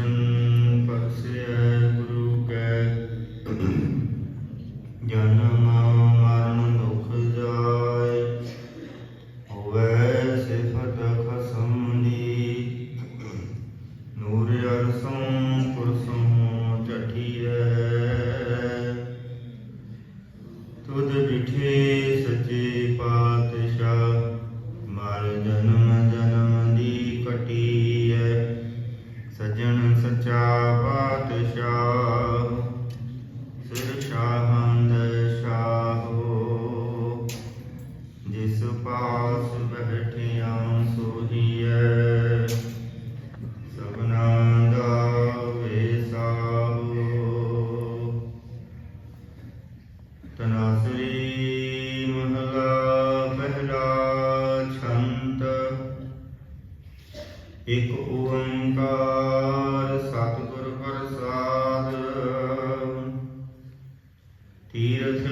ਦਰਸ਼ਨ ਬਖਸ਼ਿਆ ਗੁਰੂ ਕੈ। ਜਨਮ ਮਰਨ ਦੁਖ ਜਾਏ, ਹੋਵੇ ਸਿਫਤ ਖਸਮ ਦੀ ਨੂਰ ਅਰਸੋਂ ਪੁਰਸੋਂ ਚਠੀਐ। ਤੁਧ ਬਿਠੇ ਸੱਚੇ ਪਾਤਸ਼ਾਹ ਮਰ ਜਨਮ ਸਜਣ ਸੱਚਾ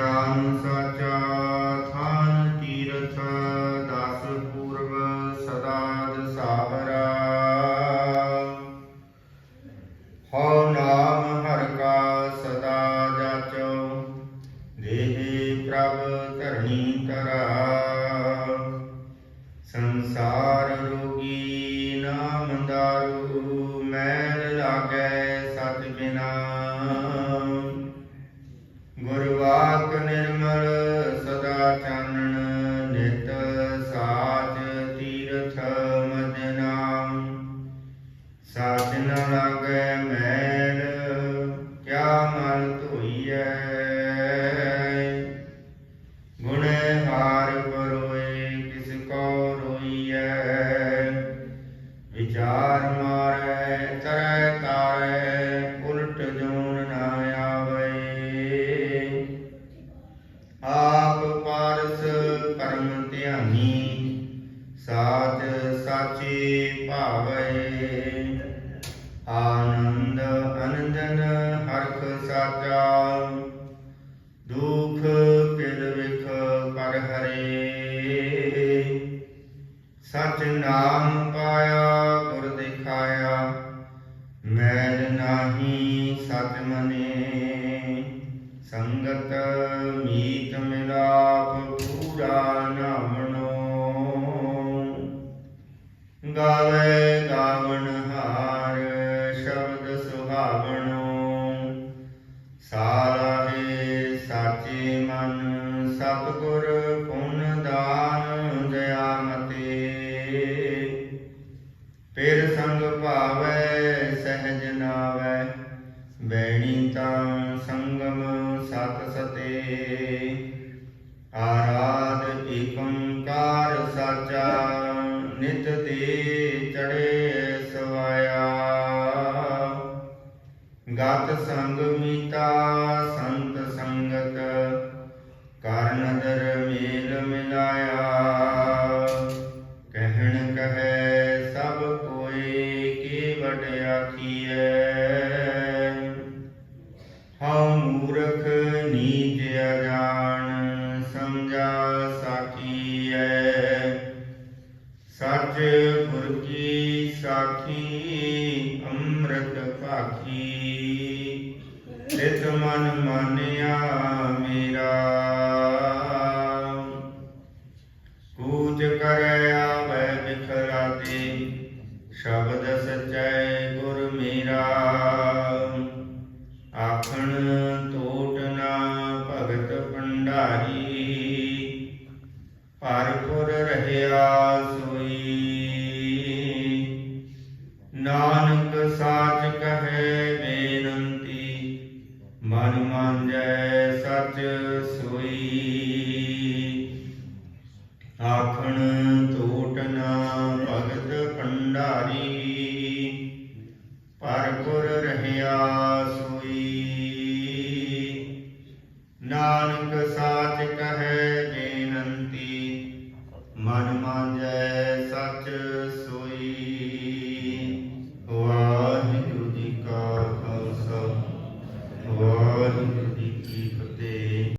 ਗੁਰ ਗਿਆਨ ਸਾਚਾ ਥਾਨ ਗੁਰਵਾਕ ਨਿਰਮਲ ਸਦਾ ਚਾਨਣ, ਨਿਤ ਸਾਚ ਤੀਰਥ ਮਜ ਨਾਮ। ਸਾਚ ਨ ਲਾਗੈ ਮੈਲ, ਕਿਆ ਮਲ ਧੋਈਐ? ਗੁਣੇ ਹਾਰ ਪਰੋਏ, ਕਿਸ ਕੋ ਰੋਈਐ? ਵਿਚਾਰ ਨਾਮ ਪਾਇਆ ਗੁਰ ਦਿਖਾਇਆ ਮੈਲ ਨਾਹੀ ਸਚ ਮਨੇ ਸੰਗਤ ਮੀਤ ਮਿਲਾਪ ਪੂਰਾ ਨਾਮਣੋ। ਗਾਵੇ ਫਿਰ ਸੰਗ ਭਾਵੈ, ਸਹਿਜ ਨਾਵੈ ਬੈਣੀ ਤਾਂ ਸੰਗਮ ਸਤ ਸਤੇ। ਆਰਾਧ ਏਕੰਕਾਰ ਸਾਚਾ, ਨਿਤ ਤੇ ਚੜੇ ਸਵਾਇਆ। ਗਤ ਸੰਗ ਮੀਤਾ ਕੀ ਵਡਿਆਖੀਐ ਹਉ ਮੂਰਖ ਨੀਚ ਅਜਾਣ, ਸਮਝਾ ਸਾਖੀਐ ਸੱਚ ਗੁਰ ਕੀ ਸਾਖੀ, ਅੰਮ੍ਰਿਤ ਭਾਖੀ। ਤਿਤ ਮਨ ਮਾਨਿਆ ਮੇਰਾ। ਕੂਚ ਕਰੈ ਆਵੈ ਬਿਖਰਾਤੇ ਸ਼ਬਦ ਸਚੈ ਭਰਪੁਰ ਸੋਈ ਨਾਨਕ ਸਾਚ ਕਹੈ ਬੇਨੰਤੀ, ਮਨ ਮਾਂਜੈ ਸਚ ਸੋਈ। ਆਖਣ ਟੋਟ ਨਾ ਭਗਤ ਭੰਡਾਰੀ ਭਰਪੁਰ ਰਹਿਆ ਸੋਈ। ਨਾਨਕ ਸਾਚ ਕਹੈ